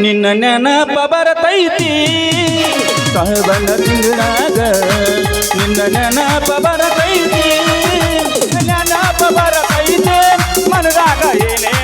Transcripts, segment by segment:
ನಿನ್ನ ನೆನಪ ಬರತೈತಿ. ಸಹಬನ ತಿಂಗಳಾಗ ನಿನ್ನ ನೆನಪ ಬರತೈತಿ. ನೆನಪ ಬರತೈತಿ. ಮನದಾಗ ಏನೇನೋ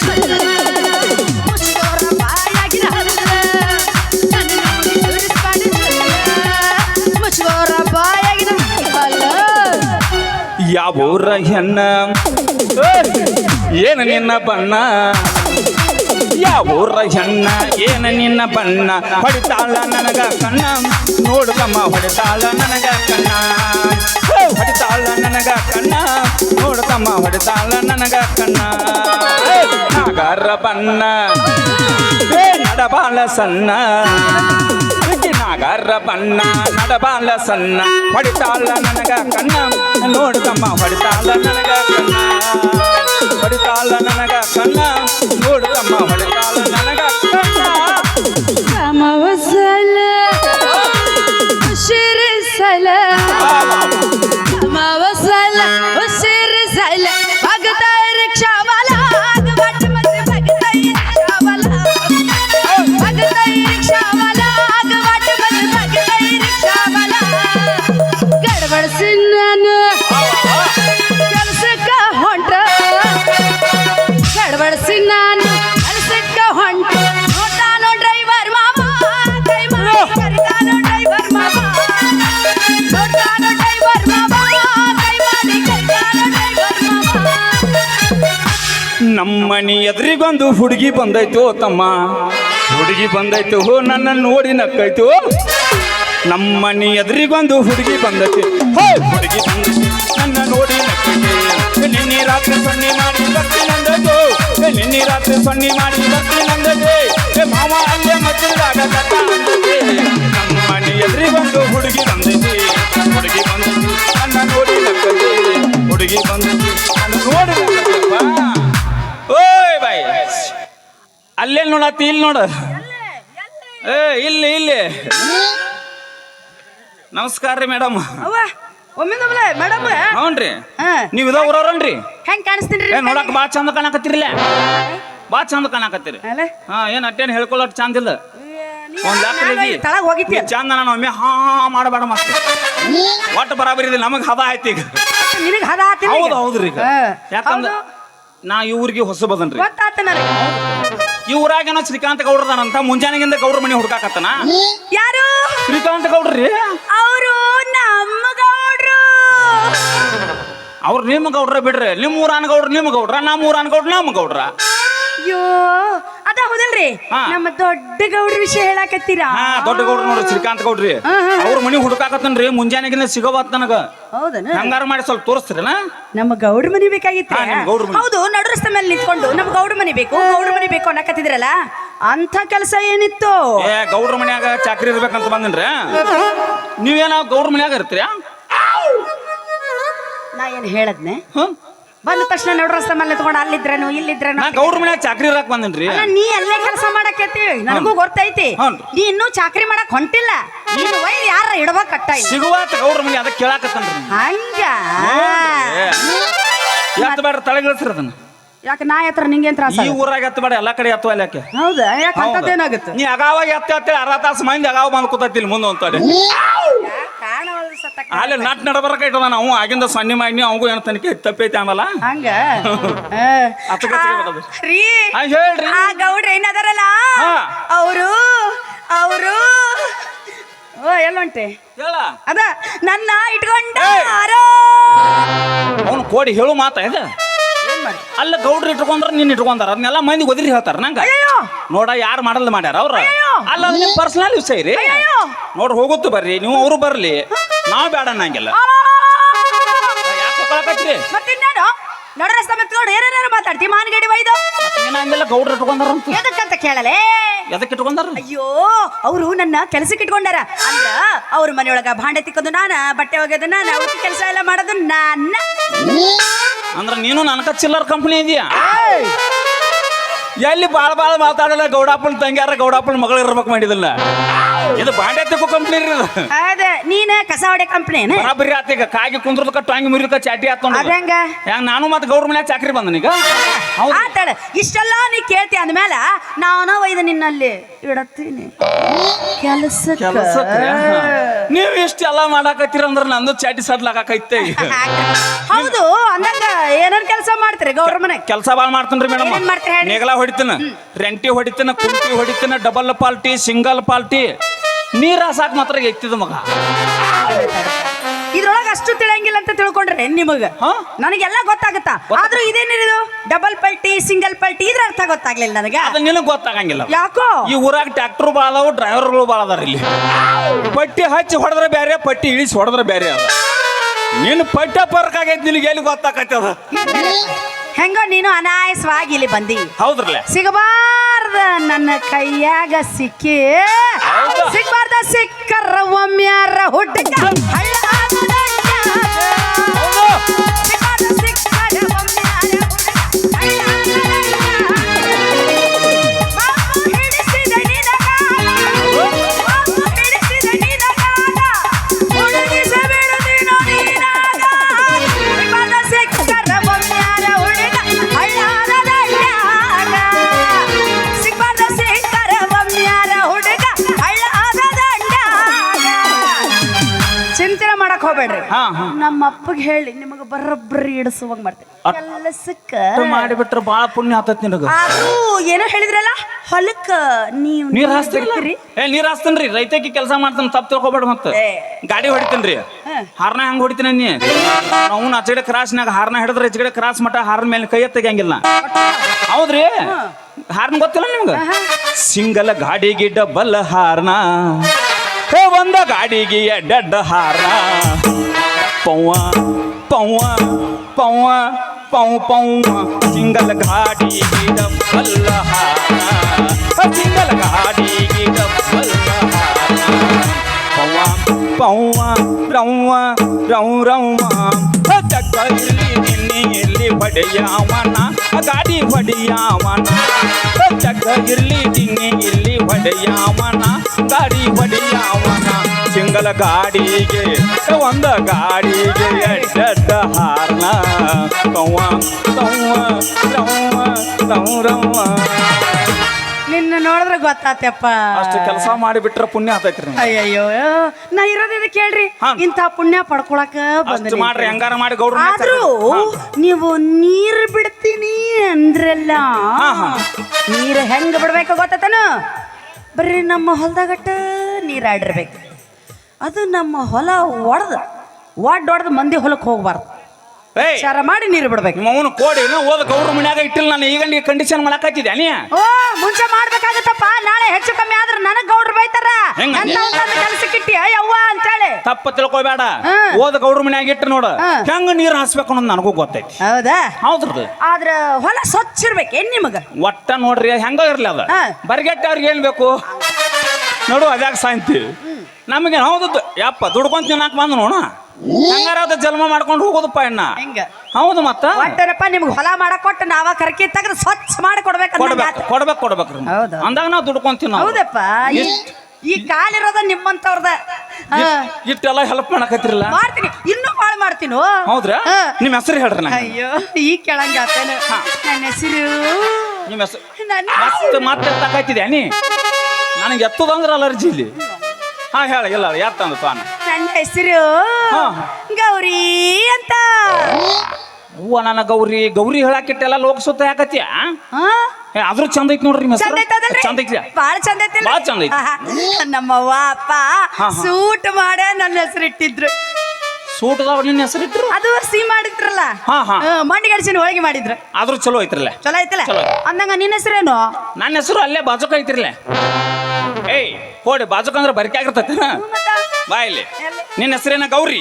ಜ್ವಲ್ಲ. ಮುಚ್ಕೋರ ಬಾಯಾಗಿನ ಹಲ್ಲ. ಯಾವೂರ ಹೆಣ್ಣ ಏನು ನಿನ್ನ ಬಣ್ಣ ಯಾವೂರ ಹೆಣ್ಣ ಏನ ನಿನ್ನ ಬಣ್ಣ ಹೊಡಿತಾಳ ನನಗ ಕಣ್ಣ ನೋಡುಕಮ್ಮ ಹೊಡಿತಾಳ ನನಗ ಕಣ್ಣ ಹೇ, ಹೊಡಿತಾಳ ನನಗ ಕಣ್ಣ ನೋಡುಕಮ್ಮ ಹೊಡಿತಾಳ ನನಗ ಕಣ್ಣ ಹೇ, ನಾಗರ ಬಣ್ಣ ಹೇ, ನಡಬಾಳ ಸಣ್ಣ ಹುಡುಗಿ ನಾಗರ ಬಣ್ಣ ನಡಬಾಲ ಸಣ್ಣ ಹೊಡಿತಾಳ ನನಗ ಕಣ್ಣ ನೋಡ್ತಮ್ಮ ಹೊಡಿತಾಳ ನನಗ ಕಣ್ಣ ಹೊಡಿತಾಳ ನನಗ ಕಣ್ಣ. ನೋಡ್ತಮ್ಮ ಹೊಡಿತಾಳ ನನಗ ಕಣ್ಣ. ನಮ್ಮನಿ ಎದುರಿಗೊಂದು ಹುಡುಗಿ ಬಂದೈತು ತಮ್ಮ. ಹುಡುಗಿ ಬಂದೈತು, ನನ್ನ ನೋಡಿ ನಕ್ಕೈತು. ನಮ್ಮನಿ ಎದುರಿಗೊಂದು ಹುಡುಗಿ ಬಂದೈತಿ. ಹೋ, ಹುಡುಗಿ ನನ್ನ ನೋಡಿ ನಕ್ಕೈತಿ. ನಿನ್ನೆ ರಾತ್ರಿ ಸೊನ್ನೆ ಮಾಡಿ ಬರ್ತಿ ನಂದೈತು ನಿನ್ನೆ ರಾತ್ರಿ ಸೊನ್ನೆ ಮಾಡಿ ಬರ್ತಿ ನಂದೈತಿ ಏ, ಮಾವ ಅಲ್ಲೇ ಕಟ್ಟ ನಮ್ಮನಿ ಎದುರಿಗೊಂದು ಹುಡುಗಿ ಬಂದೈತಿ. ಹುಡುಗಿ ಬಂದೈತಿ ನನ್ನ ನೋಡಿ ನಕ್ಕೈತಿ. ಹುಡುಗಿ ಬಂದೈತಿ ನನ್ನ ನೋಡಿ ಅಲ್ಲೇ ನೋಡತ್ತಿ ಇಲ್ಲಿ ನೋಡು. ಏ ಇಲ್ಲಿ ಇಲ್ಲಿ. ನಮಸ್ಕಾರ ರೀ ಮೇಡಮ್. ಒಮ್ಮಿಂದೊಮ್ಮೆ ಮೇಡಮ್ ಹ್ಞೂನ್ರಿ ಹಾ. ನೀವು ಇದ ಊರವ್ರನ್ರಿ ಹೆಂಗ್ ಕಾಣಿಸ್ತೀನಿ ಏ ನೋಡಕ್ ಭಾಳ ಚಂದ ಕಾಣಕತ್ತಿರಲ್ಲ ಭಾಳ ಚಂದ ಕಾಣಕತ್ತೀರಿ. ಹಾ ಏನ್ ಅಟ್ಟೇನ್ ಹೇಳ್ಕೊಳ್ಳೋಟ್ ಚಂದ ಇಲ್ಲ? ಒಂದ್ ತಳಗ್ ಹೋಗಿತ್ತಿ ಚಂದ ನಾನು ಒಮ್ಮೆ ಹಾ ಮಾಡಬೇಡ ಮತ್ತೆ. ಒಟ್ಟು ಬರಾಬರಿ ಇದೆ ನಮಗ್ ಹದ ಆಯ್ತು ಈಗ. ನಿನಗ್ ಹದ ಆಯ್ತು? ಹೌದು ಹೌದ್ರಿ ಈಗ. ಯಾಕಂದ್ರ. ನಾ ಈ ಊರಿಗೆ ಹೊಸ ಬದನ್ರಿ ಗೊತ್ತಾತ ನನಗೆ. ಈ ಊರಾಗೇನೋ ಶ್ರೀಕಾಂತ ಅಂತ ಮುಂಜಾನೆಗಿಂದ ಗೌಡ್ರ ಮನೆ ಹುಡ್ಕಾಕತ್ತನ? ಯಾರು? ಶ್ರೀಕಾಂತ ಗೌಡ್ರಿ? ಅವರು ನಮ್ಮ ಗೌಡ್ರು. ಅವ್ರು ನಿಮ್ಮ ಗೌಡ್ರ ಬಿಡ್ರಿ. ನಿಮ್ಮ ಊರಾನ ಗೌಡ್ರ ನಿಮ್ಮ ಗೌಡ್ರ ನಮ್ಮ ಊರಾನ ಗೌಡ್ರ ನಮ್ಮ ಗೌಡ್ರ. ಅಯ್ಯೋ ಅದ ಹೌದಲ್ರಿ. ನಮ್ಮ ದೊಡ್ಡ ಗೌಡ್ರ ವಿಷಯ ಹೇಳಾಕತ್ತೀರ? ಹಾ ದೊಡ್ಡ ಗೌಡ್ರು ನೋಡ್ರಿ ಶ್ರೀಕಾಂತ ಗೌಡ್ರಿ. ಅವ್ರ ಮನೆ ಹುಡುಕಾಕತ್ತನ್ರಿ ಮುಂಜಾನೆಗಿಂದ ಸಿಗೋಬಾತ್ ನನಗ. ಹೌದನ? ಹಂಗಾರ ಮಾಡಿ ಸ್ವಲ್ಪ ತೋರಿಸ್ತೀರನ ನಮ್ಮ ಗೌಡ್ರ ಮನಿ ಬೇಕಾಗಿತ್ತು. ಹೌದು ನಡು ರಸ್ತೆ ಮೇಲೆ ನಿಂತ್ಕೊಂಡು ನಮ್ಮ ಗೌಡ್ರ ಮನಿ ಬೇಕು ಗೌಡ್ರ ಮನಿ ಬೇಕು ಅನ್ನಕತ್ತಿದ್ರಲ್ಲ? ಅಂತ ಕೆಲಸ ಏನಿತ್ತು? ಏ ಗೌಡ್ರ ಮನ್ಯಾಗ ಚಾಕ್ರಿ ಇರ್ಬೇಕಂತ ಬಂದನ್ರಿ. ನೀವೇನ ಗೌಡ್ರ ಮನ್ಯಾಗ ಇರ್ತೀರಾ? ನಾ ಏನ್ ಹೇಳದ್ನೆ? ಹ್ಮ್ ಬಂದ ತಕ್ಷಣ ನಡು ರಸ್ತೆ ಮೇಲೆ ನಿಂತ್ಕೊಂಡು ಅಲ್ಲಿದ್ರೇನು ಇಲ್ಲಿದ್ರೇನು ನಾ ಮನ್ಯಾಗ ಚಾಕ್ರಿ ಇರಾಕ್ ಬಂದ್ರಿ ಅಲ್ಲ, ನೀ ಎಲ್ಲೇ ಕೆಲಸ ಮಾಡಕತ್ತಿ ನನಗೂ ಗೊತ್ತೈತಿ. ನೀ ಇನ್ನೂ ಚಾಕ್ರಿ ಮಾಡಕ್ ಹೊಂಟಿಲ್ಲ. ನೀನು ಒಯ್ದು ಯಾರ ಇಡಬೇಕು ಕಟ್ಟ ಇಲ್ಲಿ? ಸಿಗುವಾತ ಗೌಡ್ರ ಮನೆ ಅದಕ್ಕೆ ಕೇಳಾಕತ್ತನ್ರಿ ಹಂಗ? ಎತ್ತ ಬೇಡ ತಲೆಗಿಳಿಸ್ರಿ ಅದನ್ನ. ಯಾಕೆ ನಾ ಹತ್ರ ನಿಂಗೇನ್ ತ್ರಾಸ ಈ ಊರಾಗ ಎತ್ತ ಬೇಡ ಎಲ್ಲಾ ಕಡೆ ಎತ್ತುವ ಯಾಕೆ? ಹೌದಾ? ಯಾಕೆ ಅಂತದ್ದೇನಾಗುತ್ತೆ ನೀ ಅಗಾವಾಗ ಎತ್ತ ಎತ್ತ ಅರ್ಧ ತಾಸು ಮಂದಿ ಅಗಾವ ಬಂದು ಕೂತೈತಿ ಇಲ್ಲಿ ಮುಂದೆ ಅಂತಾರೆ ಅಲ್ಲಿ ನಟ್ ನಡಬರಕ ಇಟ್ಟದ ನಾವು ಆಗಿಂದ ಸಣ್ಣ ಮಾಡಿ ಅವಂಗೂ ಏನ ತನಿಖೆ ತಪ್ಪೈತಿ ಆಮೇಲೆ ಹಂಗ. ರೀ. ಹೇಳ್ರಿ. ಆ ಗೌಡ್ರ ಏನದಾರಲ್ಲ. ಅವರು ಅವರು. ಓ ಎಲ್ಲೊಂಟೆ? ಹೇಳ. ಅದ ನನ್ನ ಇಟ್ಕೊಂಡ! ಅವನು ಕೋಡಿ ಹೇಳು ಮಾತ ಇದು ಅಲ್ಲ ಗೌಡ್ರು ಇಟ್ಕೊಂಡ್ರ ನೀನ್ ಇಟ್ಕೊಂಡಾರ ಅದನ್ನೆಲ್ಲ ಮಂದಿ ಒದಿರಿ ಹೇಳ್ತಾರ ನಂಗ? ಅಯ್ಯೋ ನೋಡ ಯಾರು ಮಾಡಲ್ ಮಾಡ್ಯಾರ ಅವ್ರ? ಅಲ್ಲ ನಿಮ್ ಪರ್ಸನಲ್ ವಿಷಯ ರೀ. ನೋಡ್ರಿ ನೋಡ್ ಹೋಗುತ್ತು ಬರ್ರಿ ನೀವು ಅವರು ಬರ್ಲಿ. ನಾವ್ ಬೇಡ ಅನ್ನಂಗಿಲ್ಲ ಯಾಕೆ ಹೋಗಾಕತ್ರಿ ಮತ್ತಿನ್ನೇನು ನಡ ರಸ್ತೆ ಮತ್ತೆ ನೋಡಿ ಏನೇನೇನು ಮಾತಾಡ್ತಿ ಮಾನಗಡಿ ಒಯ್ದು ಏನಂದಿಲ್ಲ ಗೌಡ್ರ ಇಟ್ಕೊಂಡಾರಂತ ಎದಕ್ಕಂತ ಕೇಳಲೇ ಎದಕ್ಕೆ ಇಟ್ಕೊಂಡಾರ ಅಯ್ಯೋ ಅವರು ನನ್ನ ಕೆಲಸಕ್ಕೆ ಇಟ್ಕೊಂಡಾರ ಅಂದ್ರ ಅವ್ರ ಮನೆಯೊಳಗ ಭಾಂಡೆ ತಿಕ್ಕೋದು ನಾನ ಬಟ್ಟೆ ಒಗೆದು ನಾನ ಉತ್ತಿ ಕೆಲಸ ಎಲ್ಲ ಮಾಡೋದು ನಾನ ಅಂದ್ರ ನೀನು ನನಕ ಚಿಲ್ಲರ್ ಕಂಪ್ನಿ ಇದೆಯಾ ಎಲ್ಲಿ ಬಾಳ ಬಾಳ ಮಾತಾಡಲ್ಲ ಗೌಡಪ್ಪನ ತಂಗ್ಯಾರ ಗೌಡಪ್ಪನ ಮಗಳು ಇರ್ಬೇಕು ಮಾಡಿದಿಲ್ಲ ಇದು ಬಾಂಡೆ ತಿಕ್ಕೋ ಕಂಪ್ನಿ ಅದೇ ಇದು ಅದ ನೀನ ಕಸ ಹೊಡೆ ಕಂಪ್ನಿ ಬರಾಬರಿ ಆತ ಈಗ. ಕಾಗಿ ಕುಂದ್ರದಕ್ಕ ಟಾಂಗಿ ಮುರಿದಕ್ಕ ಚಾಟಿ ಆತೊಂಡು ಅದಂಗ ಹೆಂಗ ನಾನು ಮತ್ತೆ ಗೌಡ್ರ ಚಾಕ್ರಿ ಚಾಕ್ರಿ ಬಂದನೀಗ ಈಗ? ಆತಾಡ ಇಷ್ಟೆಲ್ಲ ನೀ ಕೇಳ್ತಿ ಅಂದ್ಮೇಲ ನಾನು ಒಯ್ದು ನಿನ್ನಲ್ಲಿ ಇಡತ್ತೀನಿ. ಕೆಲಸ ನೀವ್ ಇಷ್ಟೆಲ್ಲ ಮಾಡಾಕತ್ತೀರ ಅಂದ್ರೆ ನಂದು ಚಾಟಿ ಸಡ್ಲಾಕೈತೆ ಹೌದು ಅಂದಂಗ ಏನೇನ್ ಕೆಲಸ ಮಾಡ್ತೀರಿ ಗೌರ ಮನೆ ಕೆಲಸ ಬಾಳ್ ಮಾಡ್ತೀನಿ ಮೇಡಮ್. ಏನೇನ್ ಮಾಡ್ತೀರಿ? ನೇಗಲ ಹೊಡಿತೀನ ರೆಂಟಿ ಹೊಡಿತೀನಿ ಕುಂಟಿ ಹೊಡಿತೀನಿ ಡಬಲ್ ಪಾಲ್ಟಿ ಸಿಂಗಲ್ ಪಾಲ್ಟಿ. ನೀರ್ ಸಾಕು ಮಾತ್ರ ಎತ್ತಿದ ಮಗ. ಇದ್ರೊಳಗೆ ಅಷ್ಟು ತಿಳಿಯಂಗಿಲ್ಲ ಅಂತ ತಿಳ್ಕೊಂಡ್ರೆ ನಿಮಗ. ಹಾ? ನನಗೆಲ್ಲ ಗೊತ್ತಾಗುತ್ತಾ? ಆದ್ರೂ ಇದೇನಿದು? ಡಬಲ್ ಪಲ್ಟಿ ಸಿಂಗಲ್ ಪಲ್ಟಿ ಇದ್ರ ಅರ್ಥ ಗೊತ್ತಾಗ್ಲಿಲ್ಲ ನನಗೆ. ಅದು ನಿನಗೆ ಗೊತ್ತಾಗಂಗಿಲ್ಲ. ಯಾಕೋ? ಈ ಊರಾಗ ಟ್ರ್ಯಾಕ್ಟರ್ ಭಾಳ ಅದಾವು ಡ್ರೈವರ್ಗಳು ಭಾಳ ಅದಾರ ಇಲ್ಲಿ. ಪಟ್ಟಿ ಹಚ್ಚಿ ಹೊಡೆದ್ರೆ ಬೇರೆ ಪಟ್ಟಿ ಇಳಿಸಿ ಹೊಡೆದ್ರೆ ಬೇರೆ ಅದ. ನಿನ್ನ ಪಟ್ಟ ಪರ್ಕ್ ಆಗೈತಿ ನಿನಗೆ ಎಲ್ಲಿ ಗೊತ್ತಾಕೈತದ ಹೆಂಗೋ ನೀನು ಅನಾಯಸವಾಗಿ ಇಲ್ಲಿ ಬಂದಿ. ಹೌದ್ರಲ್ಲ? ಸಿಗಬಾರ್ದ ನನ್ನ ಕೈಯಾಗ ಸಿಕ್ಕಿ? ಸಿಗಬಾರ್ದ ಸಿಕ್ಕರ ಒಮ್ಮ್ಯಾರ ಹುಡ್ಗ ಅಪ್ಪಗೆ ಹೇಳಿ ನಿಮಗೆ ಬರೋಬ್ಬರಿ ಇಡಿಸುವಂಗ್ ಮಾಡ್ತೀನಿ. ಕೆಲಸಕ್ಕ ಮಾಡಿಬಿಟ್ರೆ ಭಾಳ ಪುಣ್ಯ ಆತತ್ ನಿನಗ. ಅದು ಏನೋ ಹೇಳಿದ್ರಲ್ಲ ಹೊಲಕ್ಕ ನೀವು ನೀರ್ ಹಾಸ್ತೀರಿ? ಏ ನೀರ್ ಹಾಸ್ತೇನ್ರಿ ರೈತಕ್ಕೆ ಕೆಲಸ ಮಾಡ್ತಾನೆ ತಪ್ಪು ತಿಳ್ಕೊಬೇಡ ಮತ್ತೆ. ಗಾಡಿ ಹೊಡಿತೇನ್ರಿ. ಹಾರ್ನ ಹೆಂಗ್ ಹೊಡಿತೀನಿ ನೀ ಅವ್ನು ಆಚೆಗಡೆ ಕ್ರಾಸ್ನಾಗ ಹಾರ್ನ ಹಿಡಿದ್ರೆ ಈಚೆಗಡೆ ಕ್ರಾಸ್ ಮಟ್ಟ ಹಾರ್ನ ಮೇಲೆ ಕೈ ತೆಗಿಯಂಗಿಲ್ಲ. ಹೌದ್ರಿ? ಹಾರ್ನ ಗೊತ್ತಿಲ್ಲ ನಿಮ್ಗೆ? ಸಿಂಗಲ್ ಗಾಡಿಗೆ ಡಬಲ್ ಹಾರ್ನ ಹೇ ಒಂದ ಗಾಡಿಗೆ ಎಡ್ಡ ಹಾರ್ನ. ಪೌವ ಪೌವ ಪೌವ ಪೌ ಪೌವ ಸಿಂಗಲ್ ಗಾಡಿ ಗಿಡ ಪಲ್ಲಹಾರ ಸಿಂಗಲ್ ಗಾಡಿ ಗಿಡ ಪಲ್ಲಹಾರ ಪೌವ ರೌವ ರೌ ರೌವಾ ಚಕ್ಕ ಇಲ್ಲಿ ನಿನ್ನೆ ಇಲ್ಲಿ ಹೊಡೆಯಾವನ ಗಾಡಿ ಹೊಡೆಯಾವನ ಚಕ್ಕ ಇರ್ಲಿ ದಿನ್ನೆ ಇಲ್ಲಿ ಹೊಡೆಯಾವನ ಗಾಡಿ ಹೊಡೆಯಾವನ. ಸಿಂಗಲ ಗಾಡಿಗೆ ಒಂದ ಗಾಡಿಗೆ ಎಡ್ಡ ಹಾರ್ನ. ಕವ್ವ ಕವ್ವ ರವ್ವ ರೌ ರವ್ವ ನಿನ್ನ ನೋಡಿದ್ರೆ ಗೊತ್ತಾತಪ್ಪ. ಅಷ್ಟು ಕೆಲಸ ಮಾಡಿಬಿಟ್ರೆ ಪುಣ್ಯ ಆತೈತ್ರಿ ಅಯ್ಯಯ್ಯೋ ನಾ ಇರೋದಿದ ಕೇಳ್ರಿ ಹಾ. ಇಂಥ ಪುಣ್ಯ ಪಡ್ಕೊಳಕ ಬಂದ್ರಿ ಮಾಡ್ರಿ ಹೆಂಗಾರ ಮಾಡಿ ಗೌಡ್ರ ಆದ್ರೂ ನೀವು ನೀರು ಬಿಡ್ತೀನಿ ಅಂದ್ರೆಲ್ಲ. ಹಾ. ನೀರ್ ಹೆಂಗ್ ಬಿಡ್ಬೇಕು ಗೊತ್ತತನು? ಬರ್ರಿ ನಮ್ಮ ಹೊಲದಾಗಟ್ಟ ನೀರಾಡಿರ್ಬೇಕು ಅದು ನಮ್ಮ ಹೊಲ ಒಡ್ದ ಒಡ್ ಒಡ್ದು ಮಂದಿ ಹೊಲಕ್ಕೆ ಹೋಗ್ಬಾರ್ದು. ವಿಚಾರ ಮಾಡಿ ನೀರು ಬಿಡ್ಬೇಕು. ಅವನು ಕೋಡಿ ಓದ ಅವ್ರ ಮನ್ಯಾಗ ಇಟ್ಟಿಲ್ಲ ನಾನು. ಈಗ ನೀ ಕಂಡೀಷನ್ ಮಾಡಕತ್ತಿದ್ದೆ ನೀ? ಓ ಮುಂಚೆ ಮಾಡ್ಬೇಕಾಗತ್ತಪ್ಪ. ನಾಳೆ ಹೆಚ್ಚು ಕಮ್ಮಿ ಆದ್ರೆ ನನಗ್ ಗೌಡ್ರು ಬೈತಾರ. ಹೆಂಗ? ನನ್ನ ಕೆಲಸಕ್ಕಿಟ್ಟಿ ಯವ್ವ ಅಂತೇಳಿ. ತಪ್ಪ ತಿಳ್ಕೊಬೇಡ. ಓದ ಗೌಡ್ರ ಮನ್ಯಾಗ ಇಟ್ಟು ನೋಡು. ಹೆಂಗ ನೀರ್ ಹಾಸ್ಬೇಕು ಅನ್ನೋದು ನನಗೂ ಗೊತ್ತೈತಿ. ಹೌದಾ? ಹೌದ್ರಿ ಆದ್ರ ಹೊಲ ಸ್ವಚ್ಛ ಇರ್ಬೇಕೇನ್ ನಿಮಗ? ಒಟ್ಟ ನೋಡ್ರಿ ಹೆಂಗ ಇರ್ಲಿ ಅದ. ಬರ್ಗೆಟ್ಟ ಅವ್ರಿಗೆ ಏನ್ ಬೇಕು? ನೋಡು ಅದ್ಯಾಕ ಸಾಯಂತಿ? ನಮಗೆ ಹೌದು ಯಪ್ಪ ದುಡ್ಕೊಂತ ತಿನ್ನಾಕ ಬಂದು ನೋಡ. ಹೆಂಗಾರ ಅದ ಜನ್ಮ ಮಾಡ್ಕೊಂಡು ಹೋಗೋದಪ್ಪ ಇನ್ನ. ಹೆಂಗ? ಹೌದು ಮತ್ತ? ಒಟ್ಟರಪ್ಪ ನಿಮ್ಗೆ ಹೊಲ ಮಾಡಕ್ ಕೊಟ್ಟು ನಾವ ಕರ್ಕಿ ತೆಗೆದು ಸ್ವಚ್ಛ ಮಾಡಿ ಕೊಡ್ಬೇಕು ಕೊಡ್ಬೇಕು ಕೊಡ್ಬೇಕು ಕೊಡ್ಬೇಕು ಹೌದು. ಅಂದಾಗ ನಾವು ದುಡ್ಕೊಂತೀವಿ ನಾವು ಹೌದಪ್ಪ. ಈ- ಕಾಲಿರೋದ ನಿಮ್ಮಂತವ್ರದ. ಇಷ್ಟೆಲ್ಲ ಹೆಲ್ಪ್ ಮಾಡಕತ್ತಿರಲ್ಲ? ಮಾಡ್ತೀನಿ. ಇನ್ನೂ ಬಾಳ್ ಮಾಡ್ತೀನಿ? ಹೌದ್ರಾ. ನಿಮ್ಮ ಹೆಸರು ಹೇಳ್ರಿ ನಾ ಅಯ್ಯೋ ಈ ಕೆಳಂಗ ನನ್ನ ಹೆಸರು ನಿಮ್ಮ ಹೆಸರು ಮತ್ತೆ ಮತ್ತೆ ಎತ್ತಕತ್ತಿದ್ಯಾ ನೀ? ನನಗೆ ಎತ್ತದಂದ್ರೆ ಅಲರ್ಜಿ ಇಲ್ಲಿ. ಹಾ ಹೇಳ ಇಲ್ಲ ಎತ್ತಂದು ಪಾನ ನನ್ನ ಹೆಸರು ಹಾ. ಗೌರಿ ಅಂತ. ಹೂವ ನನ್ನ ಗೌರಿ ಗೌರಿ ಹೇಳಾಕಿಟ್ಟೆಲ್ಲ ಲೋಕಸುತ್ತ ಯಾಕತ್ಯ ಅದ್ರ ಚಂದ ಐತಿ ನೋಡ್ರಿ ಚಂದ ಹೆಸರು. ಐತದಲ್ರಿ? ಚಂದ ಐತಿ ಬಾಳ ಚಂದ ಐತಿ ಬಾಳ್ ಚಂದ ಐತಿ. ನಮ್ಮ ಅವ್ವ ಅಪ್ಪ ಹಾ, ಹಾ. ಸೂಟ್ ಮಾಡ ನನ್ನ ಹೆಸರು ಇಟ್ಟಿದ್ರು. ಸೂಟದವ್ರು ನಿನ್ನ ಹೆಸರಿಟ್ರು ಅದು ಸಿಹಿ ಮಾಡಿದ್ರಲ್ಲ? ಹಾ, ಹಾ. ಮಂಡಿ ಗಡಿಸಿನ ಹೋಳಿಗೆ ಮಾಡಿದ್ರು. ಆದ್ರೂ ಚಲೋ ಐತ್ರಲ್ಲ. ಚಲೋ ಐತಲ್ಲ? ಚಲೋ. ಅಂದಂಗ ನಿನ್ನ ಹೆಸರೇನು? ನನ್ನ ಹೆಸರು ಅಲ್ಲೇ ಬಾಜುಕ ಐತಿರ್ಲೆ ಏಯ್ ಹೋಡಿ ಬಾಜುಕ ಅಂದ್ರೆ ಬರಿಕೆ ಆಗಿರ್ತೈತೆ ಬಾ ಇಲ್ಲಿ. ನಿನ್ನ ಹೆಸರೇನ? ಗೌರಿ.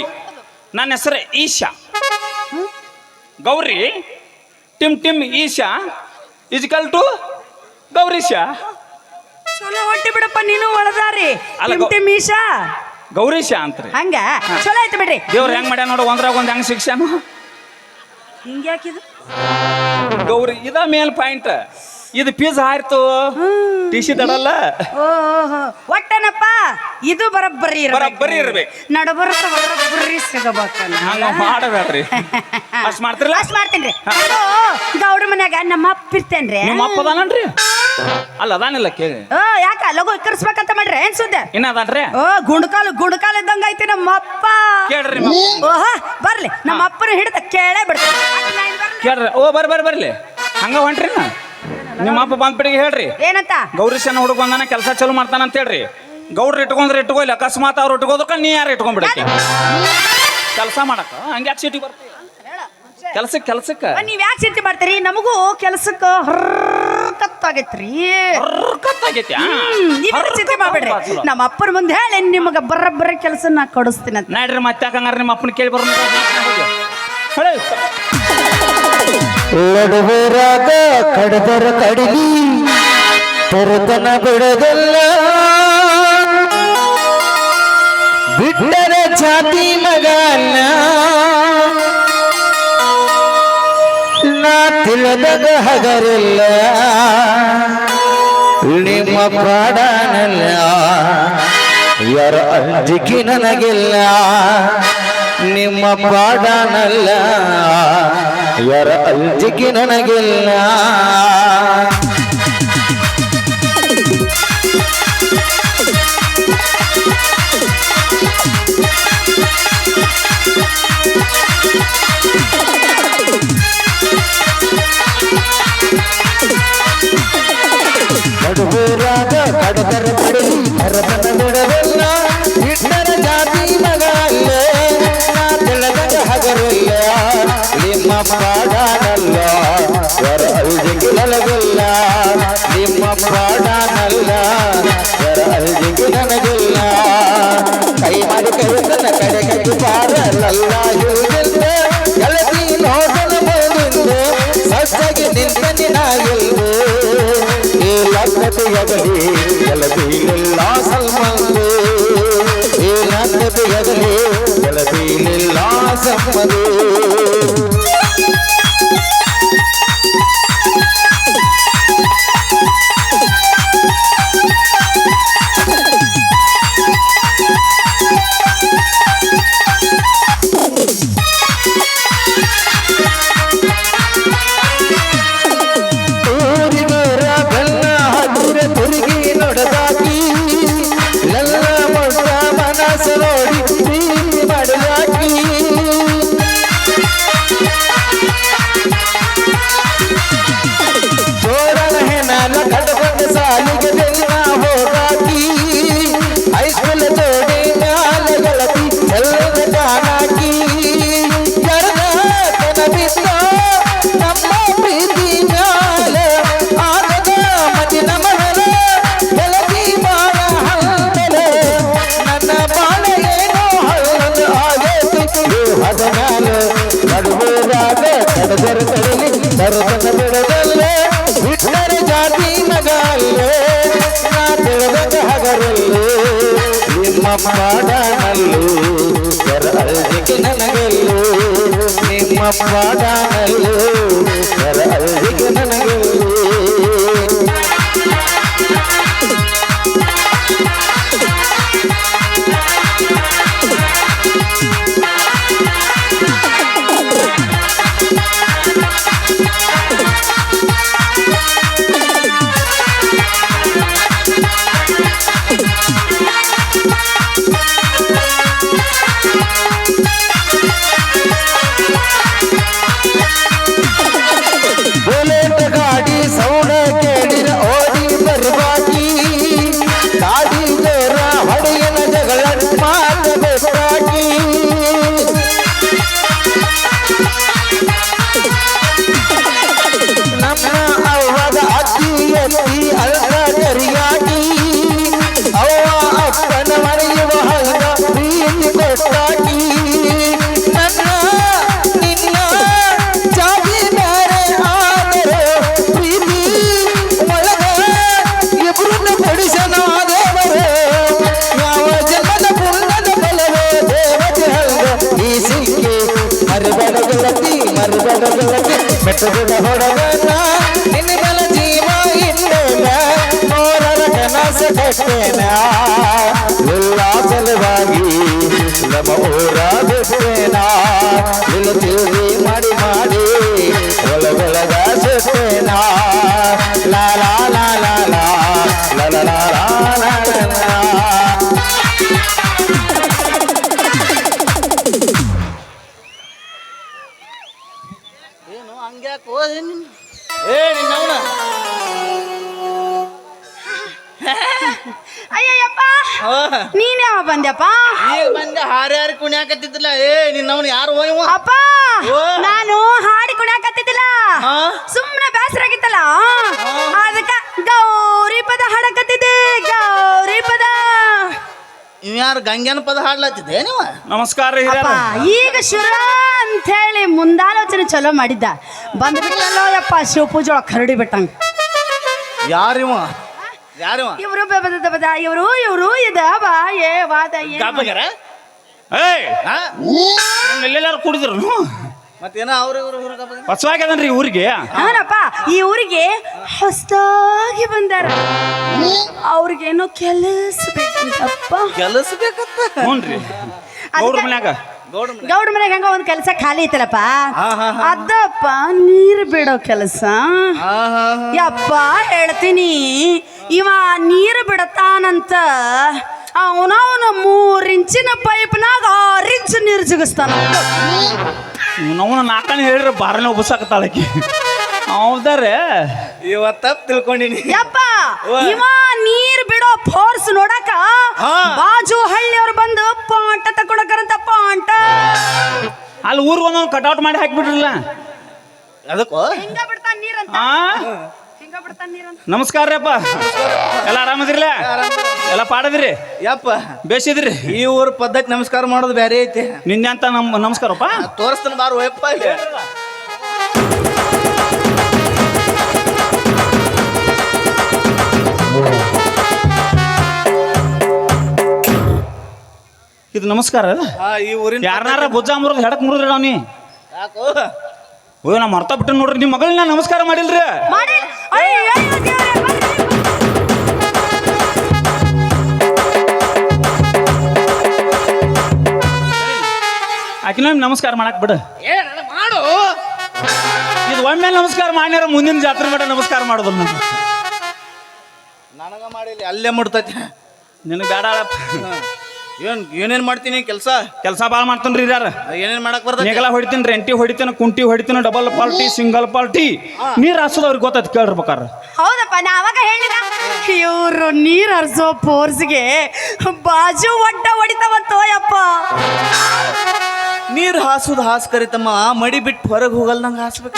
ನನ್ನ ಹೆಸರು ಈಶಾ. ಗೌರಿ ಟಿಮ್ ಟಿಮ್ ಈಶಾ. ಇಜಿಕಲ್ ಟು ಗೌರೀಶಾ ಚಲೋ ಹೊಟ್ಟಿ ಬಿಡಪ್ಪ ನೀನು ಒಳದಾರಿ. ಅಲ್ಲ, ಟಿಮ್ ಗೌ- ಟಿಮ್ ಈಶಾ. ಗೌರೀಶಾ ಅಂತ್ರಿ ಹಂಗ? ಚಲೋ ಆಯ್ತು ಬಿಡ್ರಿ. ದೇವ್ರ ಹೆಂಗ್ ಮಾಡ್ಯಾನ ನೋಡು ಒಂದ್ರಾಗ ಒಂದ್ ಹೆಂಗ್ ಶಿಕ್ಷಣ ಹಿಂಗೆ ಗೌರಿ ಇದ ಮೇಲ್ ಪಾಯಿಂಟ್. ಇದು ಪೀಸ್ ಆಯ್ತು. ಟಿಶಿ ತಡಲ್ಲ ದಡಲ್ಲ ಓಹೋ. ಒಟ್ಟನಪ್ಪ ಇದು ಬರಬ್ಬರಿ ಬರಬ್ಬರಿ ಇರ್ಬೇಕು. ನಡಬರ್ಕ ಬರಬ್ಬರಿ ಸಿಗಬೇಕಲ್ಲ. ಹಂಗ ಮಾಡಬೇಡ್ರಿ. ಅಷ್ಟ್ ಮಾಡ್ತಿರಲ್ಲ? ಅಷ್ಟ್ ಮಾಡ್ತೇನ್ರಿ ಗೌಡ ಮನ್ಯಾಗ ನಮ್ಮ ಅಪ್ಪ ಇರ್ತೇನ್ರಿ. ನಿಮ್ಮ ಅಪ್ಪ ಅದಾನನ್ರಿ? ಅಲ್ಲ ಅದಾನಿಲ್ಲ ಕೇಳಿ. ಓ ಯಾಕ? ಲಗು ಕರ್ಸ್ಬೇಕಂತ ಮಾಡ್ರಿ. ಏನ್ ಸುದ್ದೆ? ಇನ್ನ ಅದಾನ್ರಿ? ಓ ಗುಂಡ್ಕಾಲು ಗುಂಡ್ಕಾಲು ಇದ್ದಂಗ ಐತಿ ನಮ್ಮ ಅಪ್ಪ. ಕೇಳ್ರಿ. ಓಹ ಬರ್ಲಿ. ನಮ್ಮ ಅಪ್ಪನ ಹಿಡಿದ ಕೇಳೇ ಬಿಡ್ತೀನಿ. ಕೇಳ್ರಿ. ಓ ಬರ್ ಬರ್ ಬರ್ಲಿ. ಹಂಗ ಹೊಂಟ್ರಿ ನಾ ನಿಮ್ಮ ಅಪ್ಪ ಬಂದ್ ಬಿಡಿಗೆ ಹೇಳ್ರಿ. ಏನಂತ? ಗೌರೀಶನ ಹುಡುಗ ಬಂದಾನ ಕೆಲಸ ಚಲು ಮಾಡ್ತಾನ ಅಂತ ಹೇಳ್ರಿ. ಗೌಡ್ರು ಇಟ್ಕೊಂಡ್ರೆ ಇಟ್ಕೊಲ್ಲ ಅಕಸ್ಮಾತ್ ಅವ್ರು ಇಟ್ಕೋದಕ್ಕ ನೀ ಯಾರು ಇಟ್ಕೊಂಡ್ಬಿಡಕ್ಕೆ? ಕೆಲಸ ಮಾಡಕ್ಕ? ಹಂಗೆ ಯಾಕೆ ಸಿಟಿ ಬರ್ತೀವಿ ಕೆಲ್ಸಕ್ಕೆ? ಕೆಲ್ಸಕ್ಕೆ ನೀವು ಯಾಕೆ ಚಿಂತೆ ಮಾಡ್ತೀರಿ ನಮಗೂ ಕೆಲಸಕ್ಕೆ ಹರ್ಕತ್ತಾಗೈತ್ರಿ. ಕತ್ತಾಗೈತಿ ನೀವ್ ಚಿಂತೆ ಮಾಡ್ಬೇಡ್ರಿ? ನಮ್ಮ ಅಪ್ಪನ ಮುಂದೆ ಹೇಳಿ ನಿಮಗೆ ಬರಬ್ಬರ ಕೆಲಸ ನಾ ಕೊಡಿಸ್ತೀನಿ ಅಂತ ನಡ್ರಿ ಮತ್ತೆ ಯಾಕಂಗಾರ ನಿಮ್ಮ ಅಪ್ಪನ ಕೇಳಿ ಬರೋಣ ಹೇಳಿ. ಲಡುವರಾಗ ಕಡದರ ಕಡಲಿ ತೆರೆತನ ಬಿಡದಲ್ಲ. ಬಿಟ್ಟರ ಜಾತಿ ಮಗನ ನಾ ತಿಳಿದಾಗ ಹಗರಿಲ್ಲ. ನಿಮ್ಮ ಪ್ರಾಣನಲ್ಲ, ಯಾರ ಅಂಜಿಕೆ ನನಗಿಲ್ಲ. ನಿಮ್ಮ ಪಾಡನಲ್ಲ ಯಾರ ಅಂಜಿಕೆ ನನಗಿಲ್ಲ. logo ali. ಬಿಡದಲ್ಲ ಬಿಟ್ಟರ ಜಾತಿ ಮಗ ಅಲ್ಲೇ ನಾ ಹಗರಲ್ಲೇ ನಿಮ್ಮ ಪಾಡನಲ್ಲೂ ನನಗಲ್ಲೂ ನಿಮ್ಮ ಪಾಡನಲ್ಲೂ ನನಗಲ್ಲೂ. Bye. ಎಲ್ಲ ಸಲುವಾಗಿ ನಮ್ಮ ಊರ ಬಿಟ್ಟೇನ ಇಲ್ಲ ತಿರುಗಿ ಮಾಡಿ ಮಾಡಿ ಒಳಗೊಳಗ ಸುತ್ತೇನ ಲಾ ಲಾ ಲಾ ಲಾ ಲಾ ಲಾ ಲಾ ಲಾ ಲಾ ಕುಣ್ಯಾಕತ್ತಿದ್ದಿಲ್ಲ. ಏ ನಿನ್ನವನು ಯಾರು ಹೋಯವ ಅಪ್ಪ ಓ. ನಾನು ಹಾಡಿ ಕುಣಿಯಾಕತ್ತಿದ್ದಿಲ್ಲ. ಹಾ? ಸುಮ್ಮನೆ ಬೇಸರ ಆಗಿತ್ತಲ್ಲ ಅದಕ್ಕ ಗೌರಿ ಪದ ಹಾಡಕತ್ತಿದ್ದೆ ಗೌರಿ ಪದ. ಇವ್ ಯಾರು ಗಂಗ್ಯಾನ ಪದ ಹಾಡ್ಲತ್ತಿದ್ದೆ ನೀವ? ನಮಸ್ಕಾರ ರೀ ಅಪ್ಪ ಹಿರಿಯರ ಈಗ ಶುರ ಅಂತ ಹೇಳಿ ಮುಂದಾಲೋಚನೆ ಚಲೋ ಮಾಡಿದ್ದ. ಬಂದ್ಬಿಟ್ಟಲ್ಲೋ ಯಪ್ಪ ಶಿವಪೂಜೆ ಒಳಗೆ ಕರಡಿ ಬಿಟ್ಟಂಗ. ಯಾರಿವ ಯಾರಿವ ಇವರು ಇವರು ಇವರು ಇದ ಬಾ ಏ ವಾದ ಏ ಕಾಪಗ್ಯಾರ ಏಯ್! ಹಾ ಎಲ್ಲೆಲ್ಲಾರು ಕುಡಿದ್ರು. ಮತ್ತೇನ ಅವ್ರು ಇವ್ರು ಊರಿಗೆ ಏನಪ್ಪ ಈ ಊರಿಗೆ ಹೊಸದಾಗಿ ಬಂದಾರ. ಅವ್ರಿಗೇನೋ ಕೆಲಸ ಬೇಕಂತಪ್ಪ ಕೆಲಸ ಬೇಕತ್ತ ಹ್ಞೂನ್ರಿ ಗೌಡ್ರ ಮನ್ಯಾಗ. ಗೌಡ ಮನೆಗೆ ಹಂಗ ಒಂದ್ ಕೆಲಸ ಖಾಲಿ ಐತಲಪ್ಪ. ಅದಪ್ಪ ನೀರು ಬಿಡೋ ಕೆಲಸ. ಯಪ್ಪ ಹೇಳ್ತೀನಿ ಇವ ನೀರು ಬಿಡತಾನಂತ ಅವನವನ ಮೂರ್ ಇಂಚಿನ ಪೈಪ್ನಾಗ ಆರು ಇಂಚು ನೀರು ಜಿಗಿಸ್ತಾನ. ನಾವು ನಾಲ್ಕನೇ ಹೇಳಿದ್ರೆ ಬಾರನೇ ಒಬ್ಬಸಾಕತ್ತಾಳಕಿ ಹೌದಾರೆ? ಇವತ್ತ ತಿಳ್ಕೊಂಡಿನಿ. ಯಪ್ಪ. ಇವ ನೀರ್ ಬಿಡೋ ಫೋರ್ಸ್ ನೋಡಕ. ಬಾಜು ಹಳ್ಳಿಯವ್ರು ಬಂದು ಪಾಂಟ ತಕೊಳಕರಂತ ಪಾಂಟ. ಅಲ್ಲಿ ಊರಿಗೆ ಒಂದೊಂದು ಔಟ್ ಮಾಡಿ ಹಾಕಿಬಿಟ್ರಲ್ಲ. ಅದಕ್ಕೋ? ಹಿಂಗ ಬಿಡ್ತಾನ ನೀರಂತ? ನಮಸ್ಕಾರ ರೀ ಅಪ್ಪ. ಎಲ್ಲ ಆರಾಮದಿರ್ಲ? ಎಲ್ಲ ಪಾಡದ್ರಿ? ಯಪ್ಪ. ಬೇಸಿದ್ರಿ ಈ ಊರ ಪದ್ಧತಿ ನಮಸ್ಕಾರ ಮಾಡೋದು ಬೇರೆ ಐತಿ. ನಿನ್ನೆ ಅಂತ ನಮ್ ನಮಸ್ಕಾರಪ್ಪ? ತೋರಿಸ್ತಾನ ಬಾರು ಯಪ್ಪ ಇಲ್ಲಿ. ಇದು ನಮಸ್ಕಾರ ಈ ಊರಿನ ಯಾರನಾರ ಭುಜ ಮುರಿದ್ ಹೆಡಕ್ ಮುರಿದ್ರಿ ಅವ್ನಿ ಯಾಕೋ? ಓ ನಾ ಮರ್ತಾ ಬಿಟ್ಟು ನೋಡ್ರಿ ನಿಮ್ಮ ಮಗಳನ್ನ ನಮಸ್ಕಾರ ಮಾಡಿಲ್ರಿ. ಮಾಡಿ ಅಯ್ಯೋ, ಅಯ್ಯೋ, ದೇವ್ರೇ, ಬರ್ರಿ. ಆಕಿನ ನಮಸ್ಕಾರ ಮಾಡಕ್ ಬಿಡ. ಏ ಮಾಡು. ಇದು ಒಮ್ಮೆ ನಮಸ್ಕಾರ ಮಾಡ್ಯಾರ ಮುಂದಿನ ಜಾತ್ರೆ ಮಾಡ ನಮಸ್ಕಾರ ಮಾಡೋದು ನಾನು. ನನಗ ಮಾಡಿಲ್ಲ ಅಲ್ಲೇ ಮುಡ್ತೈತಿ ನಿನಗೆ ಬೇಡ ಏನ್ ಏನೇನ್ ಮಾಡ್ತೀನಿ ಕೆಲಸ? ಕೆಲಸ ಭಾಳ ರೀ ಯಾರ ಏನೇನ್ ಮಾಡಕ್ ಬರ್ತೈತಿ? ನೆಗಲ ಹೊಡಿತೀನಿ ರೆಂಟಿ ಹೊಡಿತೀನಿ ಕುಂಟಿ ಹೊಡಿತೀನಿ ಡಬಲ್ ಪಾಲ್ಟಿ ಸಿಂಗಲ್ ಪಾಲ್ಟಿ ನೀರ್ ಹಾಸೋದು ಅವ್ರಿಗೆ ಗೊತ್ತೈತಿ ಕೇಳಿರ್ಬೇಕಾರ. ಹೌದಪ್ಪ ನಾ ಅವಾಗ ಹೇಳಿದ. ಇವ್ರು ನೀರ್ ಹರಿಸೋ ಫೋರ್ಸ್ಗೆ ಬಾಜು ಒಡ್ಡ ಹೊಡಿತಾವಂತೋ ಯಪ್ಪ. ನೀರ್ ಹಾಸುದ್ ಹಾಸ್ ಕರಿತಮ್ಮ ಮಡಿ ಬಿಟ್ಟು ಹೊರಗೆ ಹೋಗಲ್ದಂಗ ಹಾಸ್ಬೇಕು.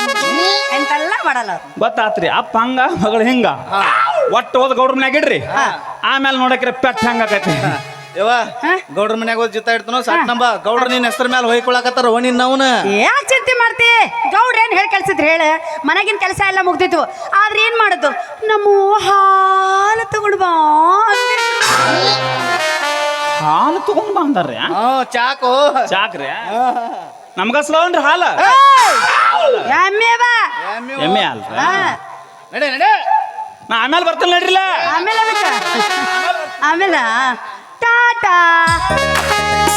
ಎಂತೆಲ್ಲ ಮಾಡಲ್ಲ ಅವ್ರು. ಗೊತ್ತಾತ್ರಿ ಅಪ್ಪ ಹಂಗ ಮಗಳು ಹಿಂಗ. ಒಟ್ಟು ಹೋದ ಗೌಡ್ರ ಮನ್ಯಾಗ ಇಡ್ರಿ. ಆಮೇಲೆ ನೋಡಕ್ರೆ ಪೆಟ್ಟ ಹಂಗ ಆಕೈತಿ. ಯವ್ವ ಗೌಡ್ರ ಮನ್ಯಾಗ ಹೋದ್ ಜೊತೆ ಇಡ್ತಾನೋ? ಸಾಕ್ ನಂಬ ಗೌಡ್ರ ನಿನ್ ಹೆಸರ ಮೇಲೆ ಹೊಯ್ಕೊಳಕತ್ತಾರ ಓ ನಿನ್ ಅವನ? ಯಾಕೆ ಚಿಂತೆ ಮಾಡ್ತಿ? ಗೌಡ್ರ ಏನ್ ಹೇಳಿ ಕಳ್ಸಿದ್ರು ಹೇಳ. ಮನೆಗಿನ ಕೆಲಸ ಎಲ್ಲ ಮುಗ್ದಿತ್ತು. ಆದ್ರೆ ಏನ್ ಮಾಡುದು? ನಮ್ಮ ಹಾಲು ತಗೊಂಡು ಬಾ. ಹಾಲು ತಗೊಂಡ್ ಬಂದಾರ್ರಿ ಹಾ ಚಾಕೋ. ಚಾಕ್ರಿ ನಮ್ಗಸ್ಲವನ್ರಿ ಹಾಲ? ಏಯ್! ಎಮ್ಮೆ ಬಾ ಎಮ್ಮೆ ಅಲ್ರಿ ಹಾ. ನಡೆ ನಡೆ. ನಾ ಆಮೇಲೆ ಬರ್ತೇನೆ ನಡ್ರಿಲ್ಲ ಆಮೇಲೆ ಅದಕ್ಕ. ಆಮೇಲೆ? টাটা